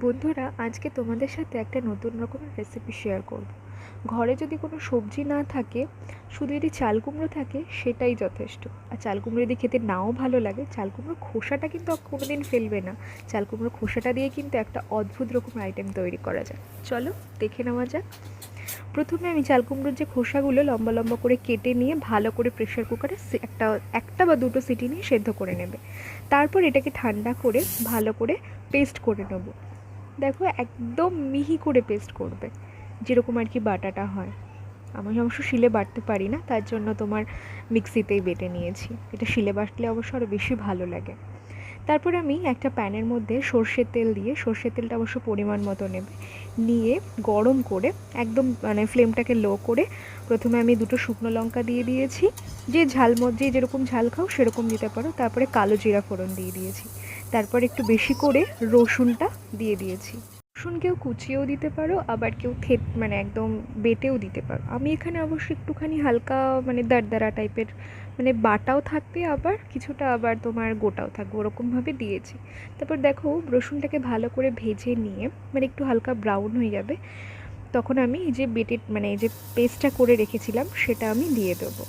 বন্ধুরা, আজকে তোমাদের সাথে একটা নতুন রকমের রেসিপি শেয়ার করব। ঘরে যদি কোনো সবজি না থাকে, শুধু যদি চাল কুমড়ো থাকে, সেটাই যথেষ্ট। আর চাল কুমড়ো যদি খেতে নাও ভালো লাগে, চাল কুমড়োর খোসাটা কিন্তু কোনো দিন ফেলবে না। চাল কুমড়োর খোসাটা দিয়ে কিন্তু একটা অদ্ভুত রকম আইটেম তৈরি করা যায়। চলো, দেখে নেওয়া যাক। প্রথমে আমি চাল কুমড়োর যে খোসাগুলো লম্বা লম্বা করে কেটে নিয়ে ভালো করে প্রেশার কুকারে একটা একটা বা দুটো সিটি নিয়ে সেদ্ধ করে নেবে। তারপর এটাকে ঠান্ডা করে ভালো করে পেস্ট করে নেব। দেখো একদম মিহি করে পেস্ট করবে, যেরকম আর কি বাটাটা হয়। আমি অবশ্য শিলে বাটতে পারি না, তার জন্য তোমার মিক্সিতেই বেটে নিয়েছি। এটা শিলে বাটলে অবশ্য আরও বেশি ভালো লাগে। তারপর আমি একটা প্যানের মধ্যে সর্ষের তেল দিয়ে, সর্ষের তেলটা অবশ্য পরিমাণ মতো নেবে। নিয়ে গরম করে একদম মানে ফ্লেমটাকে লো করে প্রথমে আমি দুটো শুকনো লঙ্কা দিয়ে দিয়েছি। যে ঝাল মধ্যে যেরকম ঝাল খাও সেরকম দিতে পারো। তারপরে কালো জিরা ফোড়ন দিয়ে দিয়েছি। তারপর একটু বেশি করে রসুনটা দিয়ে দিয়েছি। রসুন কেউ কুচিয়েও দিতে পারো, আবার কেউ থেত মানে একদম বেটেও দিতে পারো। আমি এখানে অবশ্য একটুখানি হালকা মানে দারদারা টাইপের মানে বাটাও থাকবে আবার, কিছুটা আবার তোমার গোটাও থাকবে, ওরকমভাবে দিয়েছি। তারপর দেখো, রসুনটাকে ভালো করে ভেজে নিয়ে মানে একটু হালকা ব্রাউন হয়ে যাবে, তখন আমি এই যে বেটে মানে এই যে পেস্টটা করে রেখেছিলাম, সেটা আমি দিয়ে দেবো।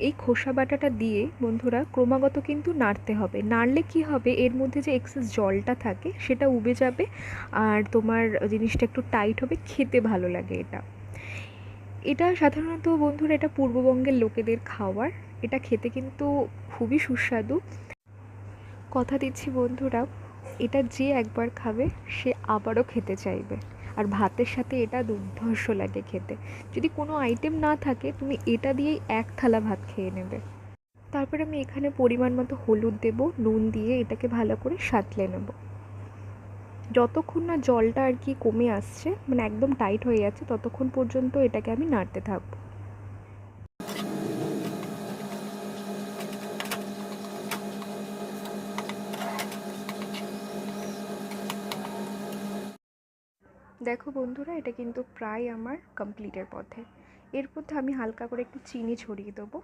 এই খোসা বাটাটা দিয়ে বন্ধুরা ক্রমাগত কিন্তু নাড়তে হবে। নাড়লে কি হবে? এর মধ্যে যে এক্সেস জলটা থাকে সেটা উবে যাবে আর তোমার জিনিসটা একটু টাইট হবে, খেতে ভালো লাগে এটা। এটা সাধারণত বন্ধুরা এটা পূর্ববঙ্গের লোকেদের খাওয়ার। এটা খেতে কিন্তু খুবই সুস্বাদু। কথা দিচ্ছি বন্ধুরা, এটা যে একবার খাবে সে আবারও খেতে চাইবে। আর ভাতের সাথে এটা দুর্ধর্ষ লাগে খেতে। যদি কোনো আইটেম না থাকে, তুমি এটা দিয়েই এক থালা ভাত খেয়ে নেবে। তারপর আমি এখানে পরিমাণ মতো হলুদ দেব, নুন দিয়ে এটাকে ভালো করে সাঁতলে নেব। যতক্ষণ না জলটা আর কি কমে আসছে মানে একদম টাইট হয়ে যাচ্ছে ততক্ষণ পর্যন্ত এটাকে আমি নাড়তে থাকব। দেখো বন্ধুরা, এটা কিন্তু প্রায় আমার কমপ্লিটের পথে। এর মধ্যে আমি হালকা করে একটু চিনি ছড়িয়ে দেবো।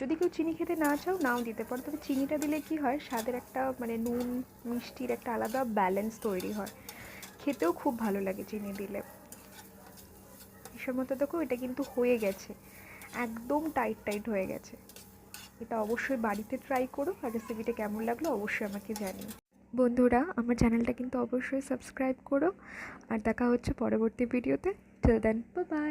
যদি কেউ চিনি খেতে না চাও, নাও দিতে পারো। তবে চিনিটা দিলে কি হয়, স্বাদের একটা মানে নুন, মিষ্টির একটা আলাদা ব্যালেন্স তৈরি হয়। খেতেও খুব ভালো লাগে চিনি দিলে। হিসেব মতো দেখো, এটা কিন্তু হয়ে গেছে। একদম টাইট টাইট হয়ে গেছে। এটা অবশ্যই বাড়িতে ট্রাই করো। আর রেসিপিটা কেমন লাগল, অবশ্যই আমাকে জানিও। বন্ধুরা, আমার চ্যানেলটা কিন্তু অবশ্যই সাবস্ক্রাইব করো। আর দেখা হচ্ছে পরবর্তী ভিডিওতে। Till then by